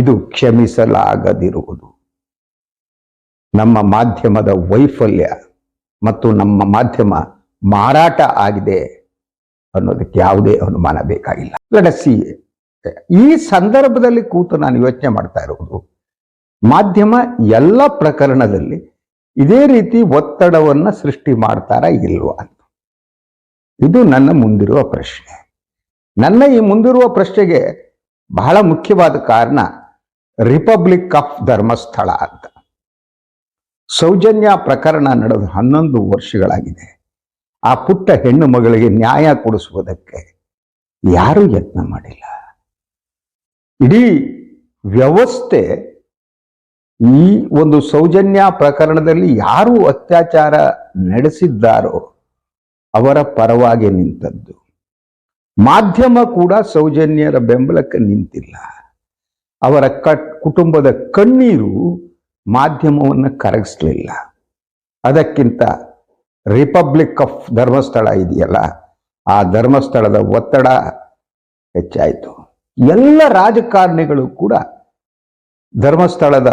ಇದು ಕ್ಷಮಿಸಲಾಗದಿರುವುದು. ನಮ್ಮ ಮಾಧ್ಯಮದ ವೈಫಲ್ಯ ಮತ್ತು ನಮ್ಮ ಮಾಧ್ಯಮ ಮಾರಾಟ ಆಗಿದೆ ಅನ್ನೋದಕ್ಕೆ ಯಾವುದೇ ಅನುಮಾನ ಬೇಕಾಗಿಲ್ಲ. ಲಡಸಿ ಈ ಸಂದರ್ಭದಲ್ಲಿ ಕೂತು ನಾನು ಯೋಚನೆ ಮಾಡ್ತಾ ಇರುವುದು, ಮಾಧ್ಯಮ ಎಲ್ಲ ಪ್ರಕರಣದಲ್ಲಿ ಇದೇ ರೀತಿ ಒತ್ತಡವನ್ನ ಸೃಷ್ಟಿ ಮಾಡ್ತಾರಾ ಇಲ್ವಾ ಅಂತ. ಇದು ನನ್ನ ಮುಂದಿರುವ ಪ್ರಶ್ನೆ. ನನ್ನ ಈ ಮುಂದಿರುವ ಪ್ರಶ್ನೆಗೆ ಬಹಳ ಮುಖ್ಯವಾದ ಕಾರಣ ರಿಪಬ್ಲಿಕ್ ಆಫ್ ಧರ್ಮಸ್ಥಳ ಅಂತ. ಸೌಜನ್ಯ ಪ್ರಕರಣ ನಡೆದು ಹನ್ನೊಂದು ವರ್ಷಗಳಾಗಿದೆ. ಆ ಪುಟ್ಟ ಹೆಣ್ಣು ಮಗಳಿಗೆ ನ್ಯಾಯ ಕೊಡಿಸುವುದಕ್ಕೆ ಯಾರೂ ಯತ್ನ ಮಾಡಿಲ್ಲ. ಇಡೀ ವ್ಯವಸ್ಥೆ ಈ ಒಂದು ಸೌಜನ್ಯ ಪ್ರಕರಣದಲ್ಲಿ ಯಾರು ಅತ್ಯಾಚಾರ ನಡೆಸಿದ್ದಾರೋ ಅವರ ಪರವಾಗಿ ನಿಂತದ್ದು. ಮಾಧ್ಯಮ ಕೂಡ ಸೌಜನ್ಯರ ಬೆಂಬಲಕ್ಕೆ ನಿಂತಿಲ್ಲ. ಅವರ ಕಟ್, ಕುಟುಂಬದ ಕಣ್ಣೀರು ಮಾಧ್ಯಮವನ್ನು ಕರಗಿಸ್ಲಿಲ್ಲ. ಅದಕ್ಕಿಂತ ರಿಪಬ್ಲಿಕ್ ಆಫ್ ಧರ್ಮಸ್ಥಳ ಇದೆಯಲ್ಲ, ಆ ಧರ್ಮಸ್ಥಳದ ಒತ್ತಡ ಹೆಚ್ಚಾಯಿತು. ಎಲ್ಲ ರಾಜಕಾರಣಿಗಳು ಕೂಡ ಧರ್ಮಸ್ಥಳದ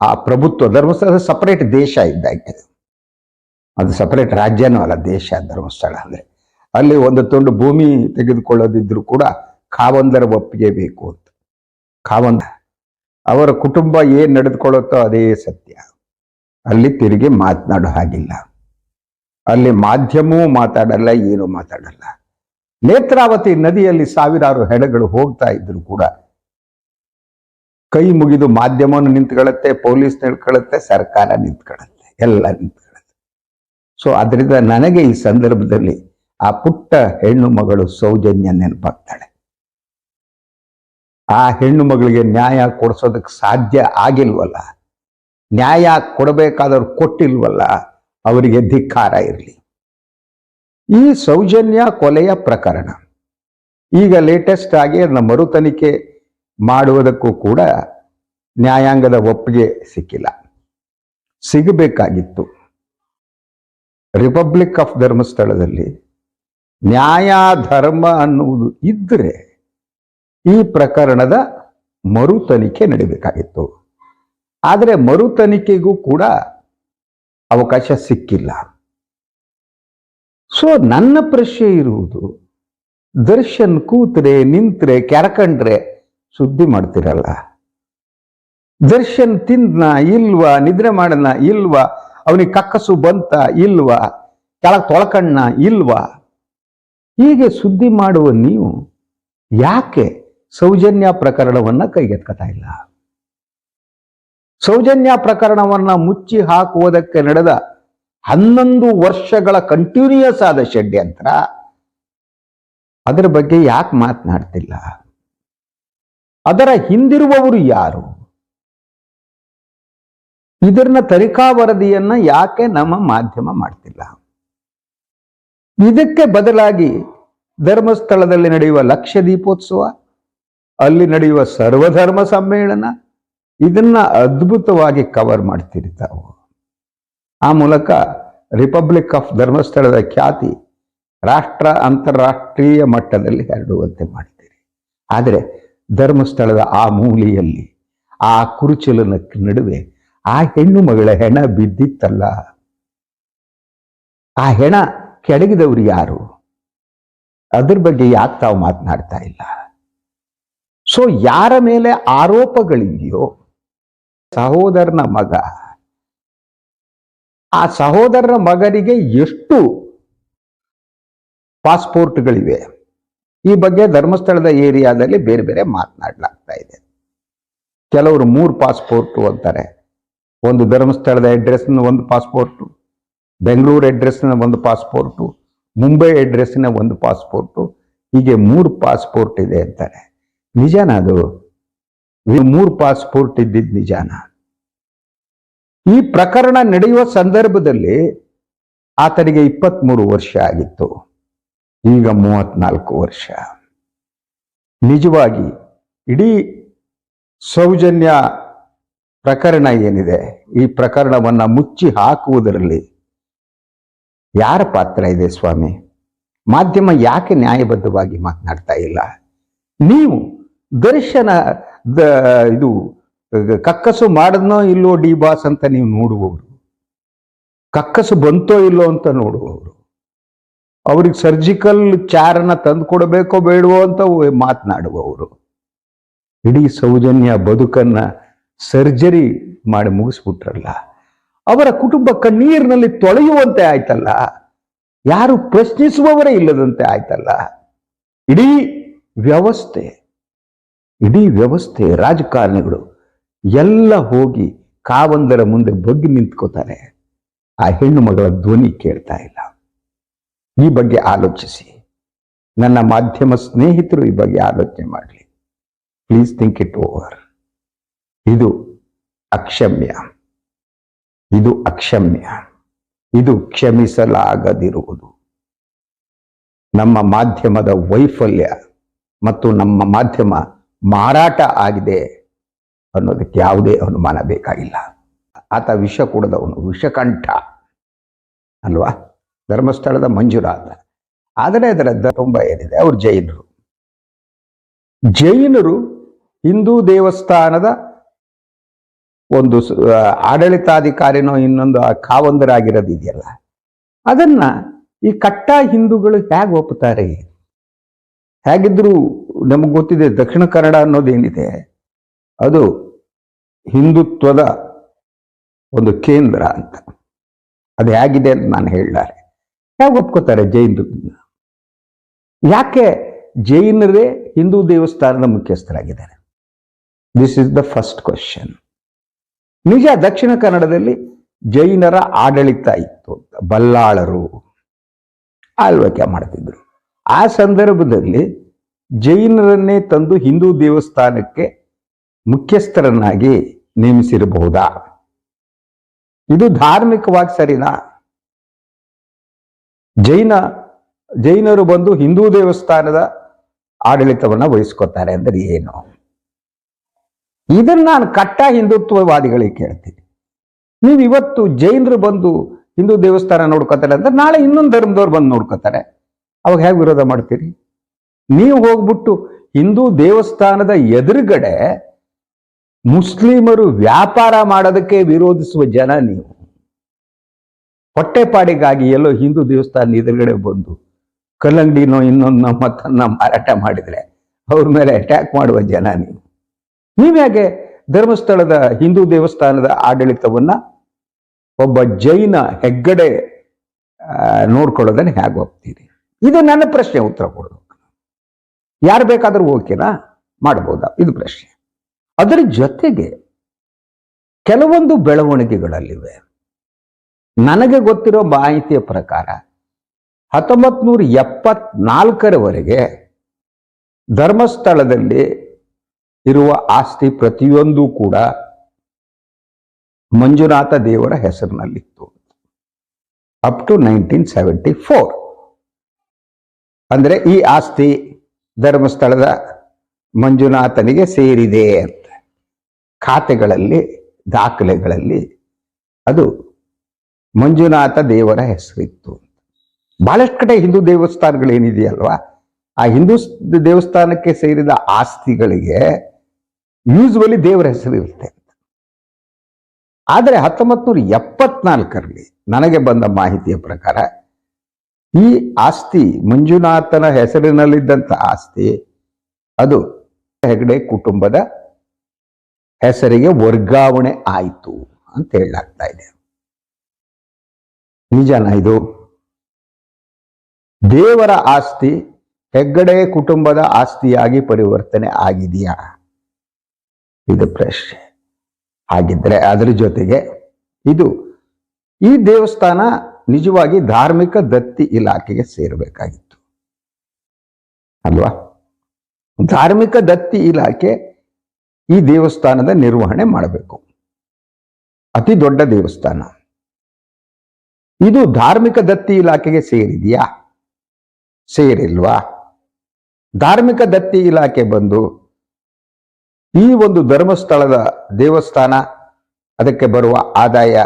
ಆ ಪ್ರಭುತ್ವ, ಧರ್ಮಸ್ಥಳದ ಸಪರೇಟ್ ದೇಶ ಇದ್ದಾಯ್ತು ಅದು. ಸಪರೇಟ್ ರಾಜ್ಯನೂ ಅಲ್ಲ, ದೇಶ ಧರ್ಮಸ್ಥಳ ಅಂದರೆ. ಅಲ್ಲಿ ಒಂದು ತುಂಡು ಭೂಮಿ ತೆಗೆದುಕೊಳ್ಳೋದಿದ್ರು ಕೂಡ ಕಾವಂದರ ಒಪ್ಪಿಗೆ ಬೇಕು ಖಾವಂದ ಅವರ ಕುಟುಂಬ ಏನ್ ನಡೆದುಕೊಳ್ಳುತ್ತೋ ಅದೇ ಸತ್ಯ. ಅಲ್ಲಿ ತಿರುಗಿ ಮಾತನಾಡೋ ಹಾಗಿಲ್ಲ. ಅಲ್ಲಿ ಮಾಧ್ಯಮವೂ ಮಾತಾಡಲ್ಲ, ಏನು ಮಾತಾಡಲ್ಲ. ನೇತ್ರಾವತಿ ನದಿಯಲ್ಲಿ ಸಾವಿರಾರು ಹೆಣಗಳು ಹೋಗ್ತಾ ಇದ್ರು ಕೂಡ ಕೈ ಮುಗಿದು ಮಾಧ್ಯಮವನ್ನು ನಿಂತ್ಕೊಳ್ಳುತ್ತೆ, ಪೊಲೀಸ್ ನಿಂತ್ಕೊಳ್ಳುತ್ತೆ, ಸರ್ಕಾರ ನಿಂತ್ಕೊಳ್ಳುತ್ತೆ, ಎಲ್ಲ ನಿಂತ್ಕೊಳ್ಳುತ್ತೆ. ಸೊ ಅದರಿಂದ ನನಗೆ ಈ ಸಂದರ್ಭದಲ್ಲಿ ಆ ಪುಟ್ಟ ಹೆಣ್ಣು ಮಗಳು ಸೌಜನ್ಯ ನೆನಪಾಗ್ತಾಳೆ. ಆ ಹೆಣ್ಣು ಮಗಳಿಗೆ ನ್ಯಾಯ ಕೊಡಿಸೋದಕ್ಕೆ ಸಾಧ್ಯ ಆಗಿಲ್ವಲ್ಲ? ನ್ಯಾಯ ಕೊಡಬೇಕಾದವ್ರು ಕೊಟ್ಟಿಲ್ವಲ್ಲ? ಅವರಿಗೆ ಧಿಕ್ಕಾರ ಇರಲಿ. ಈ ಸೌಜನ್ಯ ಕೊಲೆಯ ಪ್ರಕರಣ. ಈಗ ಲೇಟೆಸ್ಟ್ ಆಗಿ ಅದನ್ನ ಮರು ತನಿಖೆ ಮಾಡುವುದಕ್ಕೂ ಕೂಡ ನ್ಯಾಯಾಂಗದ ಒಪ್ಪಿಗೆ ಸಿಕ್ಕಿಲ್ಲ. ಸಿಗಬೇಕಾಗಿತ್ತು. ರಿಪಬ್ಲಿಕ್ ಆಫ್ ಧರ್ಮಸ್ಥಳದಲ್ಲಿ ನ್ಯಾಯ ಧರ್ಮ ಅನ್ನುವುದು ಇದ್ದರೆ ಈ ಪ್ರಕರಣದ ಮರು ತನಿಖೆ ನಡೀಬೇಕಾಗಿತ್ತು. ಆದರೆ ಮರು ತನಿಖೆಗೂ ಕೂಡ ಅವಕಾಶ ಸಿಕ್ಕಿಲ್ಲ. ಸೊ ನನ್ನ ಪ್ರಶ್ನೆ ಇರುವುದು, ದರ್ಶನ್ ಕೂತ್ರೆ, ನಿಂತ್ರೆ, ಕೆರಕಂಡ್ರೆ ಸುದ್ದಿ ಮಾಡ್ತಿರಲ್ಲ. ದರ್ಶನ್ ತಿಂದ್ನ ಇಲ್ವಾ, ನಿದ್ರೆ ಮಾಡನ ಇಲ್ವಾ, ಅವನಿಗೆ ಕಕ್ಕಸು ಬಂತ ಇಲ್ವಾ, ಕೆಳಗೆ ತೊಳ್ಕಣ್ಣ ಇಲ್ವಾ? ಹೀಗೆ ಸುದ್ದಿ ಮಾಡುವ ನೀವು ಯಾಕೆ ಸೌಜನ್ಯ ಪ್ರಕರಣವನ್ನ ಕೈಗೆತ್ಕೊತಾ ಇಲ್ಲ. ಸೌಜನ್ಯ ಪ್ರಕರಣವನ್ನ ಮುಚ್ಚಿ ಹಾಕುವುದಕ್ಕೆ ನಡೆದ ಹನ್ನೊಂದು ವರ್ಷಗಳ ಕಂಟಿನ್ಯೂಯಸ್ ಆದ ಷಡ್ಯಂತ್ರ ಅದರ ಬಗ್ಗೆ ಯಾಕೆ ಮಾತನಾಡ್ತಿಲ್ಲ? ಅದರ ಹಿಂದಿರುವವರು ಯಾರು? ಇದನ್ನ ತನಿಖಾ ವರದಿಯನ್ನ ಯಾಕೆ ನಮ್ಮ ಮಾಧ್ಯಮ ಮಾಡ್ತಿಲ್ಲ? ಇದಕ್ಕೆ ಬದಲಾಗಿ ಧರ್ಮಸ್ಥಳದಲ್ಲಿ ನಡೆಯುವ ಲಕ್ಷ ದೀಪೋತ್ಸವ ಅಲ್ಲಿ ನಡೆಯುವ ಸರ್ವಧರ್ಮ ಸಮ್ಮೇಳನ, ಇದನ್ನ ಅದ್ಭುತವಾಗಿ ಕವರ್ ಮಾಡ್ತೀರಿ ತಾವು. ಆ ಮೂಲಕ ರಿಪಬ್ಲಿಕ್ ಆಫ್ ಧರ್ಮಸ್ಥಳದ ಖ್ಯಾತಿ ರಾಷ್ಟ್ರ ಅಂತಾರಾಷ್ಟ್ರೀಯ ಮಟ್ಟದಲ್ಲಿ ಹರಡುವಂತೆ ಮಾಡ್ತೀರಿ. ಆದರೆ ಧರ್ಮಸ್ಥಳದ ಆ ಮೂಲೆಯಲ್ಲಿ, ಆ ಕುರುಚಲನ ನಡುವೆ ಆ ಹೆಣ್ಣು ಮಗಳ ಹೆಣ ಬಿದ್ದಿತ್ತಲ್ಲ. ಆ ಹೆಣ ಕೆಡಗಿದವರು ಯಾರು? ಅದ್ರ ಬಗ್ಗೆ ಯಾಕೆ ತಾವು ಮಾತನಾಡ್ತಾ ಇಲ್ಲ? ಸೊ ಯಾರ ಮೇಲೆ ಆರೋಪಗಳಿದೆಯೋ, ಸಹೋದರನ ಮಗ, ಆ ಸಹೋದರನ ಮಗನಿಗೆ ಎಷ್ಟು ಪಾಸ್ಪೋರ್ಟ್ಗಳಿವೆ? ಈ ಬಗ್ಗೆ ಧರ್ಮಸ್ಥಳದ ಏರಿಯಾದಲ್ಲಿ ಬೇರೆ ಬೇರೆ ಮಾತನಾಡಲಾಗ್ತಾ ಇದೆ. ಕೆಲವರು ಮೂರು ಪಾಸ್ಪೋರ್ಟು ಅಂತಾರೆ. ಒಂದು ಧರ್ಮಸ್ಥಳದ ಅಡ್ರೆಸ್ನ ಒಂದು ಪಾಸ್ಪೋರ್ಟು, ಬೆಂಗಳೂರು ಅಡ್ರೆಸ್ನ ಒಂದು ಪಾಸ್ಪೋರ್ಟು, ಮುಂಬೈ ಅಡ್ರೆಸ್ನ ಒಂದು ಪಾಸ್ಪೋರ್ಟು, ಹೀಗೆ ಮೂರು ಪಾಸ್ಪೋರ್ಟ್ ಇದೆ ಅಂತಾರೆ. ನಿಜಾನ ಅದು? ಮೂರು ಪಾಸ್ಪೋರ್ಟ್ ಇದ್ದಿದ್ದು ನಿಜಾನ. ಈ ಪ್ರಕರಣ ನಡೆಯುವ ಸಂದರ್ಭದಲ್ಲಿ ಆತನಿಗೆ ಇಪ್ಪತ್ಮೂರು ವರ್ಷ ಆಗಿತ್ತು. ಈಗ ಮೂವತ್ನಾಲ್ಕು ವರ್ಷ. ನಿಜವಾಗಿ ಇಡೀ ಸೌಜನ್ಯ ಪ್ರಕರಣ ಏನಿದೆ? ಈ ಪ್ರಕರಣವನ್ನ ಮುಚ್ಚಿ ಹಾಕುವುದರಲ್ಲಿ ಯಾರ ಪಾತ್ರ ಇದೆ ಸ್ವಾಮಿ? ಮಾಧ್ಯಮ ಯಾಕೆ ನ್ಯಾಯಬದ್ಧವಾಗಿ ಮಾತನಾಡ್ತಾ ಇಲ್ಲ? ನೀವು ದರ್ಶನ, ದ- ಇದು, ಕಕ್ಕಸು ಮಾಡದ್ನೋ ಇಲ್ಲೋ ಡಿ ಬಾಸ್ ಅಂತ ನೀವು ನೋಡುವವರು. ಕಕ್ಕಸು ಬಂತೋ ಇಲ್ಲೋ ಅಂತ ನೋಡುವವರು. ಅವ್ರಿಗೆ ಸರ್ಜಿಕಲ್ ಚಾರನ್ನ ತಂದು ಕೊಡಬೇಕೋ ಬೇಡವೋ ಅಂತ ಮಾತನಾಡುವವರು. ಇಡೀ ಸೌಜನ್ಯ ಬದುಕನ್ನ ಸರ್ಜರಿ ಮಾಡಿ ಮುಗಿಸ್ಬಿಟ್ರಲ್ಲ. ಅವರ ಕುಟುಂಬ ಕಣ್ಣೀರಿನಲ್ಲಿ ತೊಳೆಯುವಂತೆ ಆಯ್ತಲ್ಲ. ಯಾರು ಪ್ರಶ್ನಿಸುವವರೇ ಇಲ್ಲದಂತೆ ಆಯ್ತಲ್ಲ. ಇಡೀ ವ್ಯವಸ್ಥೆ ಇಡೀ ವ್ಯವಸ್ಥೆ ರಾಜಕಾರಣಿಗಳು ಎಲ್ಲ ಹೋಗಿ ಕಾವಂದರ ಮುಂದೆ ಬಗ್ಗಿ ನಿಂತ್ಕೋತಾರೆ. ಆ ಹೆಣ್ಣು ಮಗಳ ಧ್ವನಿ ಕೇಳ್ತಾ ಇಲ್ಲ. ಈ ಬಗ್ಗೆ ಆಲೋಚಿಸಿ. ನನ್ನ ಮಾಧ್ಯಮ ಸ್ನೇಹಿತರು ಈ ಬಗ್ಗೆ ಆಲೋಚನೆ ಮಾಡಲಿ. ಪ್ಲೀಸ್ ಥಿಂಕ್ ಇಟ್ ಓವರ್ ಇದು ಅಕ್ಷಮ್ಯ. ಇದು ಅಕ್ಷಮ್ಯ. ಇದು ಕ್ಷಮಿಸಲಾಗದಿರುವುದು. ನಮ್ಮ ಮಾಧ್ಯಮದ ವೈಫಲ್ಯ ಮತ್ತು ನಮ್ಮ ಮಾಧ್ಯಮ ಮಾರಾಟ ಆಗಿದೆ ಅನ್ನೋದಕ್ಕೆ ಯಾವುದೇ ಅನುಮಾನ ಬೇಕಾಗಿಲ್ಲ. ಆತ ವಿಷ ಕುಡಿದವನು, ವಿಷಕಂಠ ಅಲ್ವಾ? ಧರ್ಮಸ್ಥಳದ ಮಂಜುನಾಥ. ಆದರೆ ಅದರ ತುಂಬ ಏನಿದೆ? ಅವರು ಜೈನರು. ಜೈನರು ಹಿಂದೂ ದೇವಸ್ಥಾನದ ಒಂದು ಆಡಳಿತಾಧಿಕಾರಿನೋ ಇನ್ನೊಂದು ಆ ಕಾವಂದರಾಗಿರೋದು ಇದೆಯಲ್ಲ ಅದನ್ನ ಈ ಕಟ್ಟ ಹಿಂದೂಗಳು ಹೇಗೆ ಒಪ್ಪುತ್ತಾರೆ ಹೇಗಿದ್ರು ನಮಗೆ ಗೊತ್ತಿದೆ, ದಕ್ಷಿಣ ಕನ್ನಡ ಅನ್ನೋದೇನಿದೆ ಅದು ಹಿಂದುತ್ವದ ಒಂದು ಕೇಂದ್ರ ಅಂತ. ಅದು ಹೇಗಿದೆ ಅಂತ ನಾನು ಹೇಳಲಾರೆ ಹೇಗೆ ಒಪ್ಕೋತಾರೆ ಜೈನರು ಯಾಕೆ ಜೈನರೇ ಹಿಂದೂ ದೇವಸ್ಥಾನದ ಮುಖ್ಯಸ್ಥರಾಗಿದ್ದಾರೆ? This is the first question ನಿಜ ದಕ್ಷಿಣ ಕನ್ನಡದಲ್ಲಿ ಜೈನರ ಆಡಳಿತ ಇತ್ತು ಬಲ್ಲಾಳರು ಆಳ್ವಿಕೆ ಮಾಡ್ತಿದ್ರು. ಆ ಸಂದರ್ಭದಲ್ಲಿ ಜೈನರನ್ನೇ ತಂದು ಹಿಂದೂ ದೇವಸ್ಥಾನಕ್ಕೆ ಮುಖ್ಯಸ್ಥರನ್ನಾಗಿ ನೇಮಿಸಿರಬಹುದಾ? ಇದು ಧಾರ್ಮಿಕವಾಗಿ ಸರಿನಾ? ಜೈನ, ಜೈನರು ಬಂದು ಹಿಂದೂ ದೇವಸ್ಥಾನದ ಆಡಳಿತವನ್ನ ವಹಿಸ್ಕೊತಾರೆ ಅಂದ್ರೆ ಏನು? ಇದನ್ನ ನಾನು ಕಟ್ಟ ಹಿಂದುತ್ವವಾದಿಗಳಿಗೆ ಕೇಳ್ತೀನಿ. ನೀವು ಇವತ್ತು ಜೈನರು ಬಂದು ಹಿಂದೂ ದೇವಸ್ಥಾನ ನೋಡ್ಕೋತಾರೆ ಅಂದ್ರೆ ನಾಳೆ ಇನ್ನೊಂದು ಧರ್ಮದವ್ರು ಬಂದು ನೋಡ್ಕೋತಾರೆ. ಅವಾಗ ಹೇಗೆ ವಿರೋಧ ಮಾಡ್ತೀರಿ? ನೀವು ಹೋಗ್ಬಿಟ್ಟು ಹಿಂದೂ ದೇವಸ್ಥಾನದ ಎದುರುಗಡೆ ಮುಸ್ಲಿಮರು ವ್ಯಾಪಾರ ಮಾಡೋದಕ್ಕೆ ವಿರೋಧಿಸುವ ಜನ ನೀವು. ಹೊಟ್ಟೆಪಾಡಿಗಾಗಿ ಎಲ್ಲೋ ಹಿಂದೂ ದೇವಸ್ಥಾನ ಎದುರುಗಡೆ ಬಂದು ಕಲ್ಲಂಗಡಿನೋ ಇನ್ನೊಂದು ಮತ್ತನ್ನ ಮಾರಾಟ ಮಾಡಿದ್ರೆ ಅವ್ರ ಮೇಲೆ ಅಟ್ಯಾಕ್ ಮಾಡುವ ಜನ ನೀವು. ನೀವ್ಯಾಗೆ ಧರ್ಮಸ್ಥಳದ ಹಿಂದೂ ದೇವಸ್ಥಾನದ ಆಡಳಿತವನ್ನ ಒಬ್ಬ ಜೈನ ಹೆಗ್ಗಡೆ ನೋಡ್ಕೊಳ್ಳೋದನ್ನ ಹೇಗೆ ಹೋಗ್ತೀರಿ ಇದು ನನ್ನ ಪ್ರಶ್ನೆ, ಉತ್ತರ ಕೊಡೋದು ಯಾರು ಬೇಕಾದರೂ ಓಕೆನಾ ಮಾಡ್ಬೋದಾ? ಇದು ಪ್ರಶ್ನೆ. ಅದರ ಜೊತೆಗೆ ಕೆಲವೊಂದು ಬೆಳವಣಿಗೆಗಳಲ್ಲಿವೆ. ನನಗೆ ಗೊತ್ತಿರೋ ಮಾಹಿತಿಯ ಪ್ರಕಾರ ಹತ್ತೊಂಬತ್ತು ನೂರ ಎಪ್ಪತ್ನಾಲ್ಕರವರೆಗೆ ಧರ್ಮಸ್ಥಳದಲ್ಲಿ ಇರುವ ಆಸ್ತಿ ಪ್ರತಿಯೊಂದು ಕೂಡ ಮಂಜುನಾಥ ದೇವರ ಹೆಸರಿನಲ್ಲಿತ್ತು. Up to nineteen seventy four ಅಂದ್ರೆ ಈ ಆಸ್ತಿ ಧರ್ಮಸ್ಥಳದ ಮಂಜುನಾಥನಿಗೆ ಸೇರಿದೆ ಅಂತ. ಖಾತೆಗಳಲ್ಲಿ, ದಾಖಲೆಗಳಲ್ಲಿ ಅದು ಮಂಜುನಾಥ ದೇವರ ಹೆಸರಿತ್ತು ಬಹಳಷ್ಟು ಕಡೆ ಹಿಂದೂ ದೇವಸ್ಥಾನಗಳೇನಿದೆಯಲ್ವಾ? ಆ ಹಿಂದೂ ದೇವಸ್ಥಾನಕ್ಕೆ ಸೇರಿದ ಆಸ್ತಿಗಳಿಗೆ ಯೂಸ್ವಲಿ ದೇವರ ಹೆಸರು ಇರುತ್ತೆ ಆದರೆ ಹತ್ತೊಂಬತ್ತು ನೂರ ಎಪ್ಪತ್ನಾಲ್ಕರಲ್ಲಿ ನನಗೆ ಬಂದ ಮಾಹಿತಿಯ ಪ್ರಕಾರ ಈ ಆಸ್ತಿ ಮಂಜುನಾಥನ ಹೆಸರಿನಲ್ಲಿದ್ದಂಥ ಆಸ್ತಿ, ಅದು ಹೆಗಡೆ ಕುಟುಂಬದ ಹೆಸರಿಗೆ ವರ್ಗಾವಣೆ ಆಯಿತು ಅಂತ ಹೇಳಲಾಗ್ತಾ ಇದೆ. ನಿಜನಾ ಇದು? ದೇವರ ಆಸ್ತಿ ಹೆಗ್ಗಡೆ ಕುಟುಂಬದ ಆಸ್ತಿಯಾಗಿ ಪರಿವರ್ತನೆ ಆಗಿದೆಯಾ? ಇದು ಪ್ರಶ್ನೆ. ಆಗಿದ್ರೆ ಅದರ ಜೊತೆಗೆ ಇದು ಈ ದೇವಸ್ಥಾನ ನಿಜವಾಗಿ ಧಾರ್ಮಿಕ ದತ್ತಿ ಇಲಾಖೆಗೆ ಸೇರಬೇಕಾಗಿತ್ತು. ಅಲ್ವಾ? ಧಾರ್ಮಿಕ ದತ್ತಿ ಇಲಾಖೆ ಈ ದೇವಸ್ಥಾನದ ನಿರ್ವಹಣೆ ಮಾಡಬೇಕು. ಅತಿ ದೊಡ್ಡ ದೇವಸ್ಥಾನ. ಇದು ಧಾರ್ಮಿಕ ದತ್ತಿ ಇಲಾಖೆಗೆ ಸೇರಿದೆಯಾ? ಸೇರಿಲ್ವಾ? ಧಾರ್ಮಿಕ ದತ್ತಿ ಇಲಾಖೆ ಬಂದು ಈ ಒಂದು ಧರ್ಮಸ್ಥಳದ ದೇವಸ್ಥಾನ, ಅದಕ್ಕೆ ಬರುವ ಆದಾಯ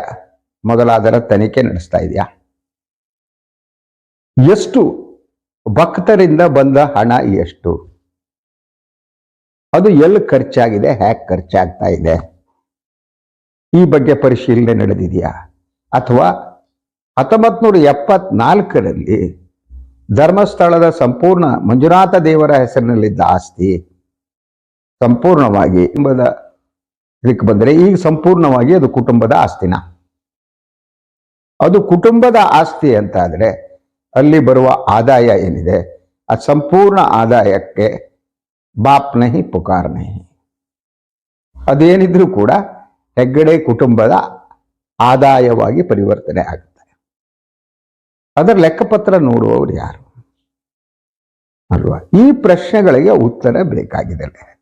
ಮೊದಲಾದರ ತನಿಖೆ ನಡೆಸ್ತಾ ಇದೆಯಾ? ಎಷ್ಟು ಭಕ್ತರಿಂದ ಬಂದ ಹಣ ಎಷ್ಟು? ಅದು ಎಲ್ಲಿ ಖರ್ಚಾಗಿದೆ, ಹ್ಯಾಕ್ ಖರ್ಚಾಗ್ತಾ ಇದೆ? ಈ ಬಗ್ಗೆ ಪರಿಶೀಲನೆ ನಡೆದಿದೆಯಾ? ಅಥವಾ ಹತ್ತೊಂಬತ್ ನೂರ ಎಪ್ಪತ್ನಾಲ್ಕರಲ್ಲಿ ಧರ್ಮಸ್ಥಳದ ಸಂಪೂರ್ಣ ಮಂಜುನಾಥ ದೇವರ ಹೆಸರಿನಲ್ಲಿದ್ದ ಆಸ್ತಿ ಸಂಪೂರ್ಣವಾಗಿ ಕುಟುಂಬದ ಇದಕ್ಕೆ ಬಂದರೆ ಈಗ ಸಂಪೂರ್ಣವಾಗಿ ಅದು ಕುಟುಂಬದ ಆಸ್ತಿನ? ಅದು ಕುಟುಂಬದ ಆಸ್ತಿ ಅಂತ ಆದರೆ ಅಲ್ಲಿ ಬರುವ ಆದಾಯ ಏನಿದೆ? ಆ ಸಂಪೂರ್ಣ ಆದಾಯಕ್ಕೆ ಬಾಪ್ ನಹಿ. ಅದೇನಿದ್ರೂ ಕೂಡ ಹೆಗ್ಗಡೆ ಕುಟುಂಬದ ಆದಾಯವಾಗಿ ಪರಿವರ್ತನೆ ಆಗುತ್ತೆ. ಅದರ ಲೆಕ್ಕಪತ್ರ ನೋಡುವವರು ಯಾರು? ಅಲ್ವಾ? ಈ ಪ್ರಶ್ನೆಗಳಿಗೆ ಉತ್ತರ ಬೇಕಾಗಿದೆ.